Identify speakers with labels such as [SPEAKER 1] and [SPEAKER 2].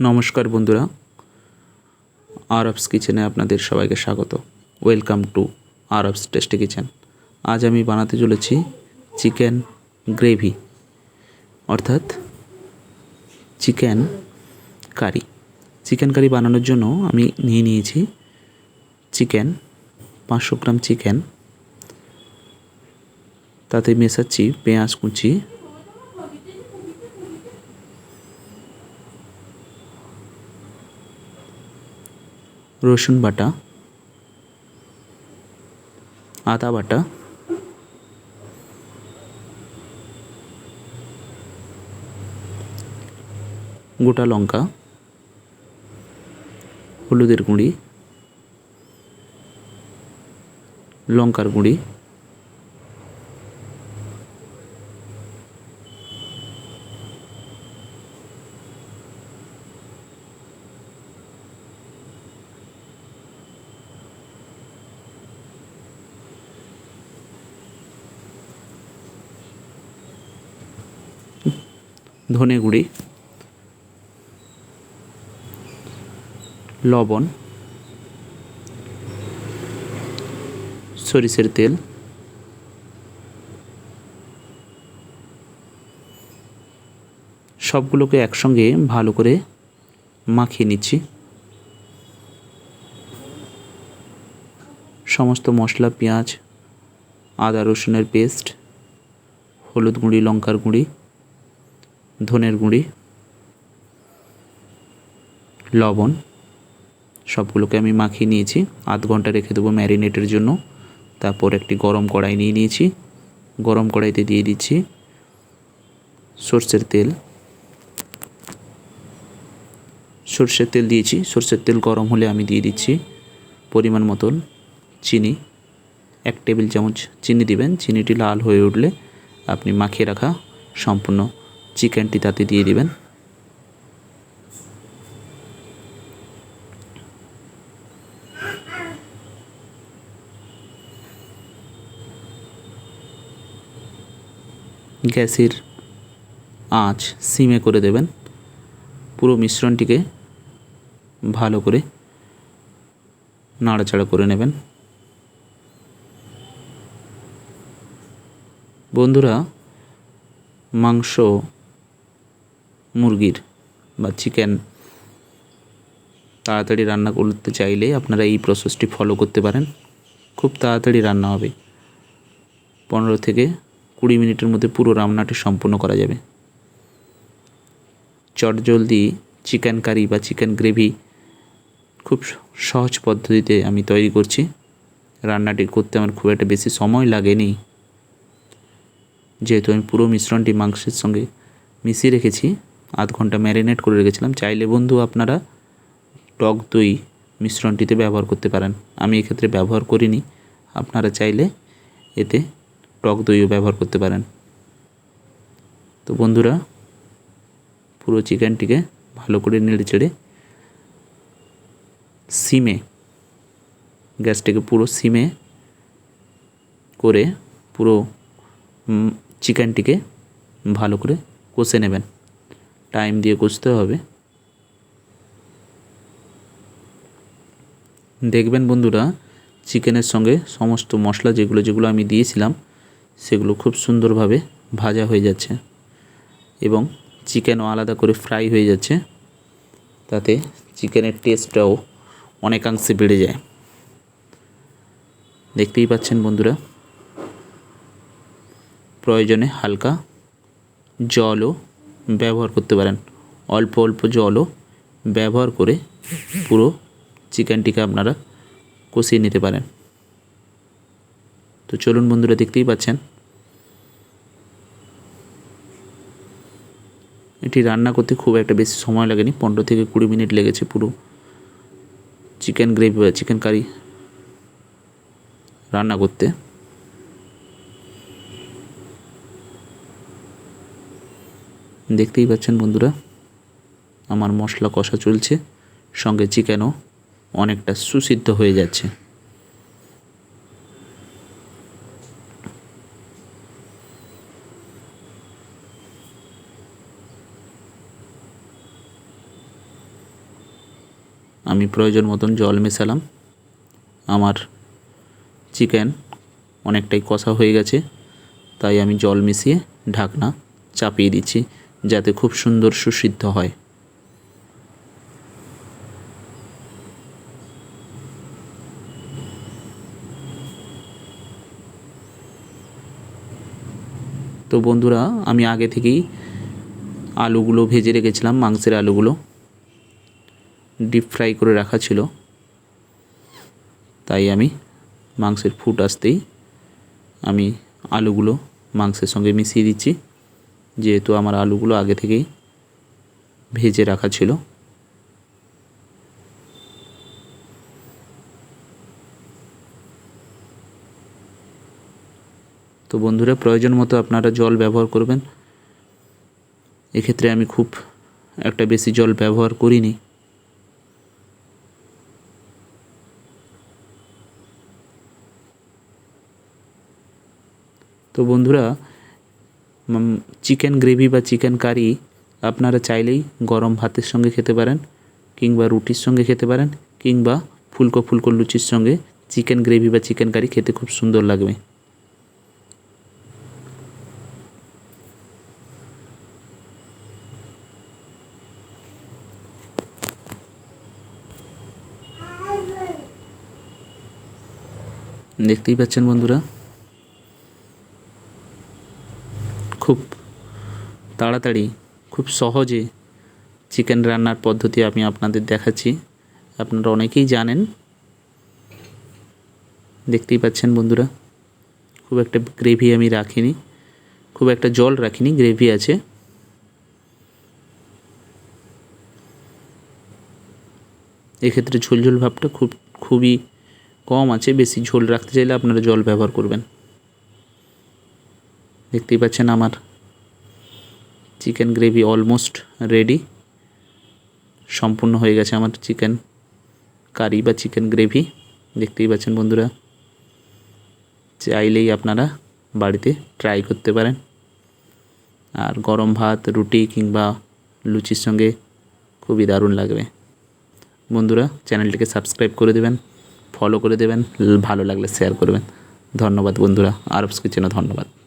[SPEAKER 1] নমস্কার বন্ধুরা, আরবস কিচেনে আপনাদের সবাইকে স্বাগত। Welcome to Arabs tasty kitchen. আজ আমি বানাতে চলেছি চিকেন গ্রেভি, অর্থাৎ চিকেন কারি। চিকেন কারি বানানোর জন্য আমি নিয়ে নিয়েছি চিকেন, পাঁচশো গ্রাম চিকেন, তাতে মেশাচ্ছি পেঁয়াজ কুচি রসুন বাটা আদা বাটা গোটা লঙ্কা হলুদের গুঁড়ি লঙ্কার গুঁড়ি ধনে গুঁড়ি, লবণ, সরিষের তেল, সবগুলোকে একসঙ্গে ভালো করে মাখিয়ে নিচ্ছি। সমস্ত মশলা, পেঁয়াজ, আদা রসুনের পেস্ট, হলুদ গুঁড়ি, লঙ্কার গুঁড়ি ধনের গুঁড়ি, লবণ, সবগুলোকে আমি মাখিয়ে নিয়েছি। আধ ঘণ্টা রেখে দেবো ম্যারিনেটের জন্য। তারপর একটি গরম কড়াই নিয়ে নিয়েছি। গরম কড়াইতে দিয়ে দিচ্ছি সর্ষের তেল। সর্ষের তেল দিয়েছি। সর্ষের তেল গরম হলে আমি দিয়ে দিচ্ছি পরিমাণ মতন চিনি। এক টেবিল চামচ চিনি দিবেন। চিনিটি লাল হয়ে উঠলে আপনি মাখিয়ে রাখা সম্পূর্ণ চিকেনটি তাতে দিয়ে দিবেন। গ্যাসের আঁচ সিমে করে দেবেন। পুরো মিশ্রণটিকে ভালো করে নাড়াচাড়া করে নেবেন। বন্ধুরা, মাংস মুরগির বা চিকেন তাড়াতাড়ি রান্না করতে চাইলে আপনারা এই প্রসেসটি ফলো করতে পারেন। খুব তাড়াতাড়ি রান্না হবে। পনেরো থেকে কুড়ি মিনিটের মধ্যে পুরো রান্নাটি সম্পূর্ণ করা যাবে। চটজলদি চিকেন কারি বা চিকেন গ্রেভি খুব সহজ পদ্ধতিতে আমি তৈরি করছি। রান্নাটি করতে আমার খুব একটা বেশি সময় লাগেনি। যেহেতু আমি পুরো মিশ্রণটি মাংসের সঙ্গে মিশিয়ে রেখেছি আধ ঘণ্টা ম্যারিনেট করে রেখেছিলাম। চাইলে বন্ধু আপনারা টক দই মিশ্রণটিতে ব্যবহার করতে পারেন। আমি এক্ষেত্রে ব্যবহার করিনি। আপনারা চাইলে এতে টক দইও ব্যবহার করতে পারেন। তো বন্ধুরা, পুরো চিকেনটিকে ভালো করে নেড়ে চেড়ে সিমে, গ্যাসটাকে পুরো সিমে করে পুরো চিকেনটিকে ভালো করে কষে নেবেন। টাইম দিয়ে কষতে হবে। দেখবেন বন্ধুরা, চিকেনের সঙ্গে সমস্ত মশলা যেগুলো যেগুলো আমি দিয়েছিলাম, সেগুলো খুব সুন্দরভাবে ভাজা হয়ে যাচ্ছে এবং চিকেনও আলাদা করে ফ্রাই হয়ে যাচ্ছে। তাতে চিকেনের টেস্টটাও অনেকাংশে বেড়ে যায়। দেখতেই পাচ্ছেন বন্ধুরা, প্রয়োজনে হালকা জলও ব্যবহার করতে পারেন। অল্প অল্প জলও ব্যবহার করে পুরো চিকেনটিকে আপনারা কষিয়ে নিতে পারেন। তো চলুন বন্ধুরা, দেখতেই পাচ্ছেন। এটি রান্না করতে খুব একটা বেশি সময় লাগেনি। পনেরো থেকে কুড়ি মিনিট লেগেছে পুরো চিকেন গ্রেভি বা চিকেন কারি রান্না করতে। দেখতেই পাচ্ছেন বন্ধুরা, আমার মশলা কষা চলছে, সঙ্গে চিকেনও অনেকটা সুসিদ্ধ হয়ে যাচ্ছে। আমি প্রয়োজন মতন জল মেশালাম, আমার চিকেন অনেকটাই কষা হয়ে গেছে, তাই আমি জল মিশিয়ে ঢাকনা চাপিয়ে দিচ্ছি। যাতে খুব সুন্দর সুসিদ্ধ হয়। তো বন্ধুরা, আমি আগে থেকেই আলুগুলো ভেজে রেখেছিলাম, মাংসের আলুগুলো। ডিপ ফ্রাই করে রাখা ছিল। তাই আমি মাংসের ফুট আসতেই আমি আলুগুলো মাংসের সঙ্গে মিশিয়ে দিচ্ছি। যেহেতু আমার আলুগুলো আগে থেকেই ভেজে রাখা ছিল। তো বন্ধুরা, প্রয়োজন মতো আপনারা জল ব্যবহার করবেন। এক্ষেত্রে আমি খুব একটা বেশি জল ব্যবহার করিনি। তো বন্ধুরা চিকেন গ্রেভি বা চিকেন কারি আপনারা চাইলেই গরম ভাতের সঙ্গে খেতে পারেন, কিংবা রুটির সঙ্গে খেতে পারেন, কিংবা ফুলকো ফুলকো লুচির সঙ্গে চিকেন গ্রেভি বা চিকেন কারি খেতে খুব সুন্দর লাগবে। দেখতেই পাচ্ছেন বন্ধুরা খুব তাড়াতাড়ি, খুব সহজে চিকেন রান্নার পদ্ধতি আমি আপনাদের দেখাচ্ছি। আপনারা অনেকেই জানেন। দেখতেই পাচ্ছেন বন্ধুরা, খুব একটা গ্রেভি আমি রাখিনি, খুব একটা জল রাখিনি গ্রেভি আছে। এক্ষেত্রে ঝোলঝোল ভাবটা খুব, খুবই কম আছে, বেশি ঝোল রাখতে চাইলে আপনারা জল ব্যবহার করবেন। দেখতেই পাচ্ছেন আমার চিকেন গ্রেভি অলমোস্ট রেডি সম্পূর্ণ হয়ে গেছে আমার চিকেন কারি বা চিকেন গ্রেভি দেখতেই পাচ্ছেন বন্ধুরা। চাইলেই আপনারা বাড়িতে ট্রাই করতে পারেন। আর গরম ভাত, রুটি কিংবা লুচির সঙ্গে খুবই দারুণ লাগবে। বন্ধুরা, চ্যানেলটিকে সাবস্ক্রাইব করে দেবেন ফলো করে দেবেন, ভালো লাগলে শেয়ার করবেন। ধন্যবাদ বন্ধুরা, আরবস কিচেনে ধন্যবাদ।